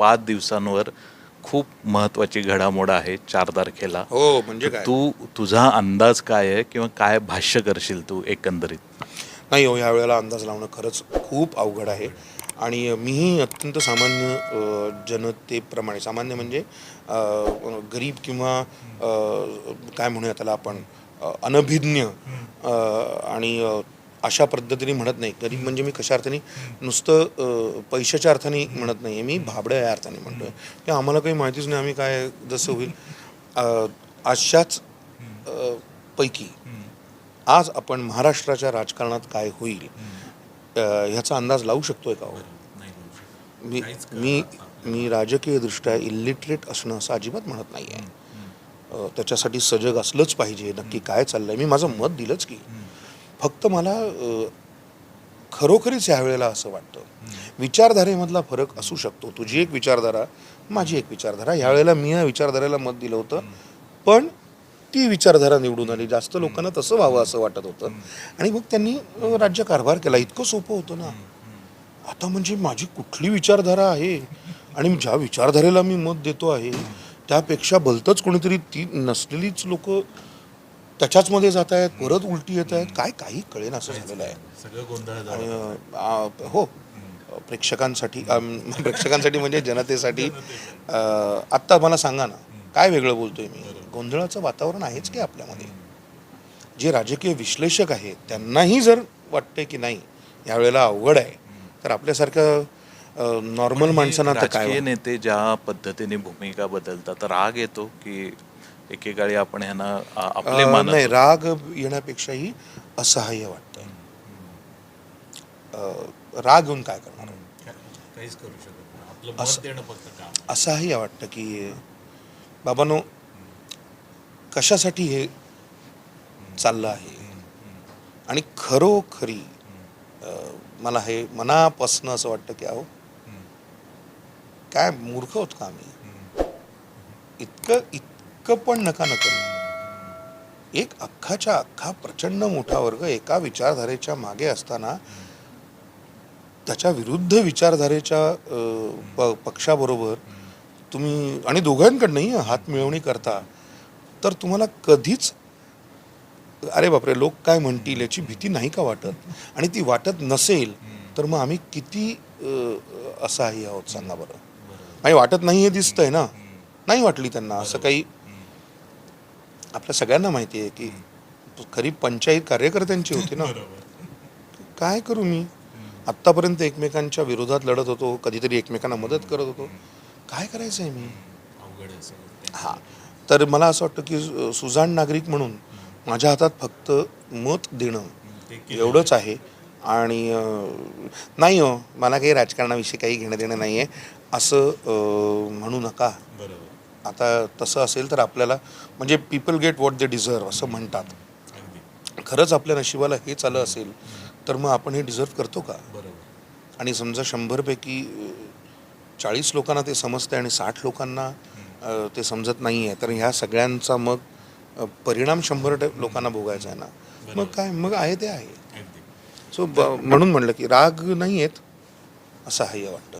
पाच दिवसांवर खूप महत्वाची घडामोड आहे चार तारखेला. हो म्हणजे तू तुझा अंदाज काय आहे किंवा काय भाष्य करशील तू एकंदरीत? नाही हो ह्या वेळेला अंदाज लावणं खरंच खूप अवघड आहे. आणि मीही अत्यंत सामान्य जनतेप्रमाणे सामान्य म्हणजे गरीब किंवा काय म्हणूया त्याला आपण अनभिज्ञ आणि अशा पद्धतीने म्हणत नाही. गरीब म्हणजे मी कशा अर्थाने? नुसतं पैशाच्या अर्थाने म्हणत नाही मी भाबड्या या अर्थाने म्हणतोय. की आम्हाला काही माहितीच नाही आम्ही काय जसं होईल. अशाच पैकी आज आपण महाराष्ट्राच्या राजकारणात काय होईल ह्याचा अंदाज लावू शकतोय का हो? मी मी मी राजकीयदृष्ट्या इलिटरेट असणं असं अजिबात म्हणत नाही आहे त्याच्यासाठी सजग असलंच पाहिजे. नक्की काय चाललंय? मी माझं मत दिलंच की. फक्त मला खरोखरीच ह्यावेळेला असं वाटतं. विचारधारेमधला फरक असू शकतो. तुझी एक विचारधारा माझी एक विचारधारा. ह्यावेळेला मी या विचारधारेला मत दिलं होतं. पण ती विचारधारा निवडून आली. जास्त लोकांना तसं व्हावं असं वाटत होतं. आणि मग त्यांनी राज्य राज्यकारभार केला. इतकं सोपं होतं ना. आता म्हणजे माझी कुठली विचारधारा आहे? आणि ज्या विचारधारेला मी मत देतो आहे त्यापेक्षा भलतंच कोणीतरी ती नसलेलीच लोक त्याच्याच मध्ये जात आहेत परत उलटी येत आहेत. काय काही कळेन असं झालेलं आहे. हो प्रेक्षकांसाठी प्रेक्षकांसाठी म्हणजे जनतेसाठी आत्ता मला सांगा ना काय वेगळं बोलतोय मी? गोंधळाचं वातावरण आहेच की आपल्यामध्ये? जे राजकीय विश्लेषक आहेत त्यांनाही जर वाटतंय की नाही यावेळेला अवघड आहे तर आपल्यासारखं नॉर्मल माणसांना काय नेते ज्या पद्धतीने भूमिका बदलतात राग येतो की एकेकाळी आपण ह्यांना आपले अ, मानत नाही राग येण्यापेक्षाही असहाय्य वाटतं अ, राग येऊन काय करणार? काहीच करू शकत नाही. आपलं मत देणं फक्त काम असंही वाटतं की बाबांनो कशासाठी हे चाललं आहे? आणि खरोखरी अ, मला हे मनापासनं असं वाटतं की अहो काय मूर्ख होत का आम्ही? इतकं पण नका न करू. एक अख्खाच्या अख्खा प्रचंड मोठा वर्ग एका विचारधारेच्या मागे असताना त्याच्या विरुद्ध विचारधारेच्या पक्षाबरोबर तुम्ही आणि दोघांकडनंही हात मिळवणी करता तर तुम्हाला कधीच अरे बापरे लोक काय म्हणतील याची भीती नाही का वाटत? आणि ती वाटत नसेल तर मग आम्ही किती अ, असहाय्य आहोत सांगा बरं. नाही वाटत नाही हे दिसतंय ना? नाही वाटली त्यांना असं काही आपल्या सगळ्यांना माहिती आहे की खरी पंचायत कार्यकर्त्यांची होती ना. काय करू मी? आत्तापर्यंत एकमेकांच्या विरोधात लढत होतो कधीतरी एकमेकांना मदत करत होतो. काय करायचं आहे मी हा. तर मला असं वाटतं की सुजाण नागरिक म्हणून माझ्या हातात फक्त मत देणं एवढंच आहे. आणि नाही हो मला काही राजकारणाविषयी काही घेणं देणं नाही आहे असं म्हणू नका. आता तसं असेल तर आपल्याला म्हणजे people get what they deserve असं म्हणतात. खरंच आपल्या नशिबाला हेच आलं असेल तर मग आपण हे डिझर्व करतो का? आणि समजा शंभरपैकी चाळीस लोकांना ते समजतं आणि साठ लोकांना ते समजत नाही आहे तर ह्या सगळ्यांचा मग परिणाम शंभर लोकांना भोगायचा आहे ना? मग काय? मग आहे ते आहे. सो म्हणून म्हणलं की राग नाही आहेत असं हाय वाटतं.